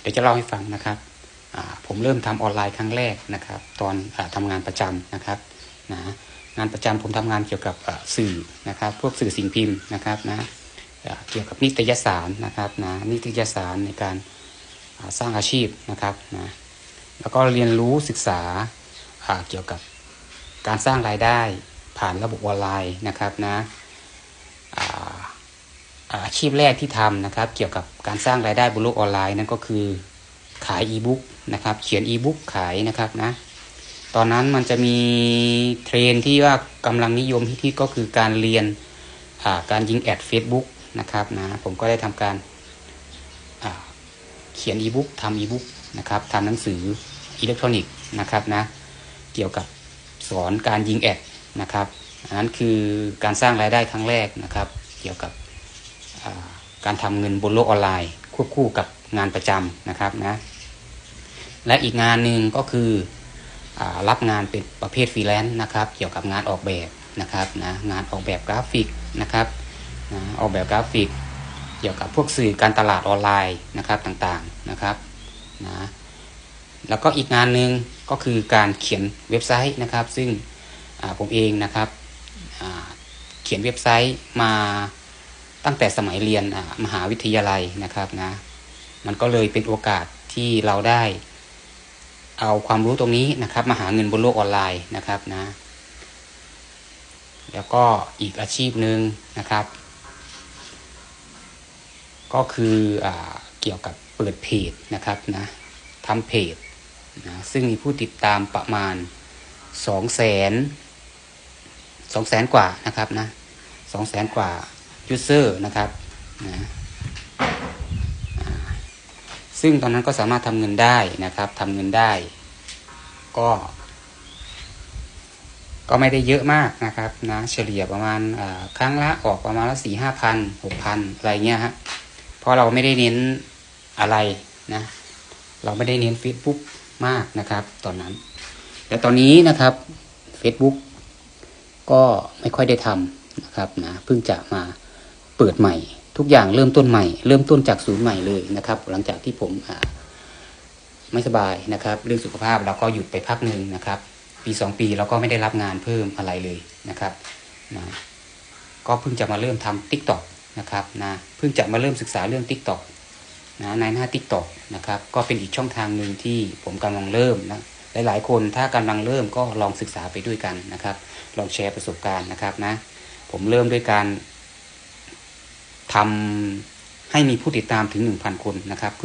เดี๋ยวจะเล่าให้ฟังนะครับผมเริ่มทำออนไลน์ครั้งแรกนะครับ ตอนอาทำงานประจำนะครับนะงานประจำผมทำงานเกี่ยวกับสื่อนะครับ พวกสื่อสิ่งพิมพ์นะครับนะเกี่ยวกับนิตยสารนะครับนะนิตยสารในการสร้างอาชีพนะครับนะแล้วก็เรียนรู้ศึกษาอ่าเกี่ยวกับการสร้างรายได้ผ่านระบบออนไลน์นะครับนะ อาชีพแรกที่ทำนะครับ เกี่ยวกับการสร้างรายได้บนโลกออนไลน์นั่นก็คือขายอีบุ๊กนะครับเขียนอีบุ๊กขายนะครับนะตอนนั้นมันจะมีเทรนที่ว่ากำลังนิยมที่ก็คือการเรียนการยิงแอด Facebook นะครับนะผมก็ได้ทำการเขียนอีบุ๊กทำอีบุ๊กนะครับทำหนังสืออิเล็กทรอนิกส์นะครับนะเกี่ยวกับสอนการยิงแอดนะครับอันนั้นคือการสร้างรายได้ครั้งแรกนะครับ เกี่ยวกับ การทำเงินบนโลกออนไลน์ ควบคู่กับงานประจำนะครับนะและอีกงานหนึ่งก็คืออรับงานเป็นประเภทฟรีแลนซ์นะครับ เกี่ยวกับงานออกแบบนะครับนะงานออกแบบกราฟิกนะครับนะออกแบบกราฟิก เกี่ยวกับพวกสื่อการตลาดออนไลน์นะครับต่างๆนะครับนะแล้วก็อีกงานหนึ่งก็คือการเขียนเว็บไซต์นะครับ ซึ่งผมเองนะครับเขียนเว็บไซต์มา ตั้งแต่สมัยเรียนมหาวิทยาลัยนะครับนะ มันก็เลยเป็นโอกาสที่เราได้ เอาความรู้ตรงนี้นะครับ มาหาเงินบนโลกออนไลน์นะครับนะ แล้วก็อีกอาชีพหนึ่งนะครับ ก็คืออเกี่ยวกับเปิดเพจนะครับนะทำเพจนะซึ่งมีผู้ติดตามประมาณสองแสนสองแสนกว่านะครับนะสองแสนกว่า ยูเซอร์นะครับนะซึ่งตอนนั้นก็สามารถทำเงินได้นะครับทำเงินได้ ก็ ก็ไม่ได้เยอะมากนะครับนะเฉลี่ยประมาณครั้งละออกประมาณละสี่ห้าพันหกพันอะไรเงี้ยฮะเพราะเราไม่ได้เน้นอะไรนะเราไม่ได้เน้น Facebook มากนะครับ ตอนนั้น แต่ตอนนี้นะครับ Facebook ก็ไม่ค่อยได้ทำนะครับนะเพิ่งจะมา เปิดใหม่ ทุกอย่างเริ่มต้นใหม่ เริ่มต้นจากศูนย์ใหม่เลยนะครับ หลังจากที่ผมไม่สบายนะครับ เรื่องสุขภาพเราก็หยุดไปพักหนึ่งนะครับ ปีสองปีเราก็ไม่ได้รับงานเพิ่มอะไรเลยนะครับนะก็เพิ่งจะมาเริ่มทำ t ิ k t o k นะครับนะเพิ่งจะมาเริ่มศึกษาเรื่อง t ิ k t o k นะในหน้า t ิ k t o k นะครับก็เป็นอีกช่องทางหนึ่งที่ผมกำลังเริ่มนะหลาย ๆ คนถ้ากำลังเริ่มก็ลองศึกษาไปด้วยกันนะครับ ลองแชร์ประสบการณ์นะครับนะ ผมเริ่มด้วยการ ทำให้มีผู้ติดตามถึง 1,000 คนนะครับเพื่อ